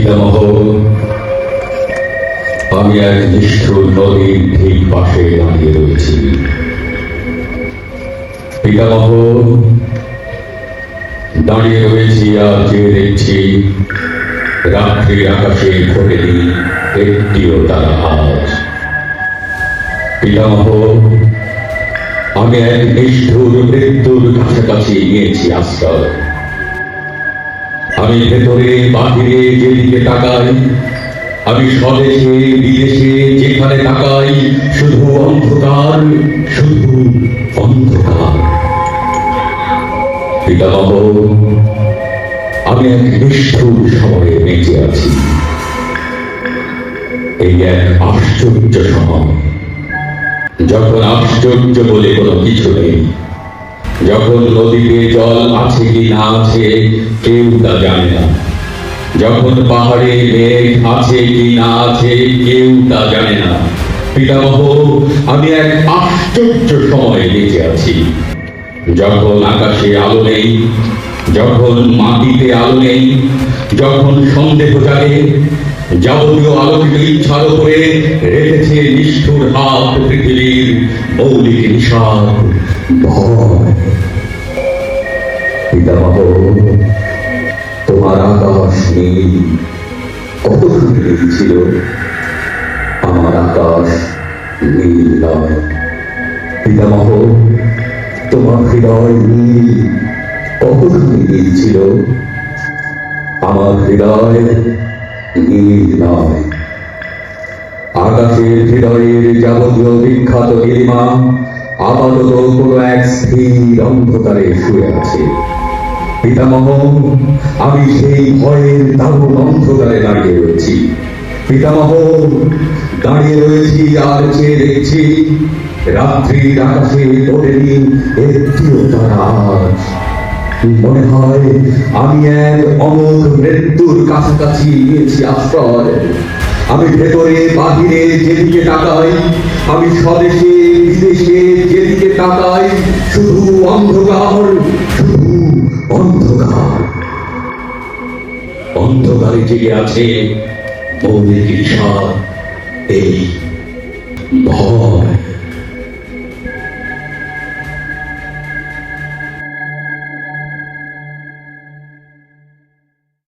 পিতামহ আমি এক নিষ্ঠুর নদীর ঠিক পাশে দাঁড়িয়ে রয়েছি। পিতামহ দাঁড়িয়ে রয়েছি আর চেয়ে দেখছি রাত্রির আকাশে ঘটেনি একটিও তারা আজ পিতামহ আমি এক নিষ্ঠুর মৃত্যুর কাছাকাছি নিয়েছি আশ্রয়। আমি ভেতরে বাহিরে যেদিকে তাকাই, আমি স্বদেশে, বিদেশে যেখানে তাকাই, শুধু অন্ধকার শুধু অন্ধকার। পিতামহ আমি এক নিষ্ঠুর সময়ে বেঁচে আছি। এই এক আশ্চর্য সময়। যখন আশ্চর্য বলে কোনো কিছু নেই যখন নদীতে জল আছে কি না আছে, কেউ তা জানে না। যখন পাহাড়ে মেঘ আছে কি না আছে, কেউ তা জানে না। পিতামহ, আমি এক আশ্চর্য সময়ে বেঁচে আছি। যখন আকাশে আলো নেই যখন মাটিতে আলো নেই, যখন সন্দেহ জাগে, যাবতীয় আলোকিত ইচ্ছার উপরে রেখেছে নিষ্ঠুর হাত পৃথিবীর মৌলিক নিষাদ পিতামহ, তোমার আকাশ নীল কত নীল ছিল? আমার আকাশ নীল নয়। পিতামহ, তোমার হৃদয় নীল। ছিল আমার হৃদয় আকাশের হৃদয়ের যাবতীয় বিখ্যাত গিরিমা আপাতত কোনো এক স্থির অন্ধকারে শুয়ে আছে পিতামহ, আমি সেই ভয়ের দারুণ অন্ধকারে দাঁড়িয়ে রয়েছি পিতামহ, দাঁড়িয়ে রয়েছি, আর চেয়ে দেখছি, রাত্রির আকাশে ওঠেনি একটিও তারা। মনে হয় আমি এক অমোঘ মৃত্যুর কাছাকাছি নিয়েছি আশ্রয়। আমি ভেতরে, বাহিরে যেদিকে তাকাই, আমি স্বদেশে, বিদেশে যেদিকে তাকাই, শুধু অন্ধকার শুধু অন্ধকার। অন্ধকারে জেগে আছে মৌলিক ঈশা এই ভয়।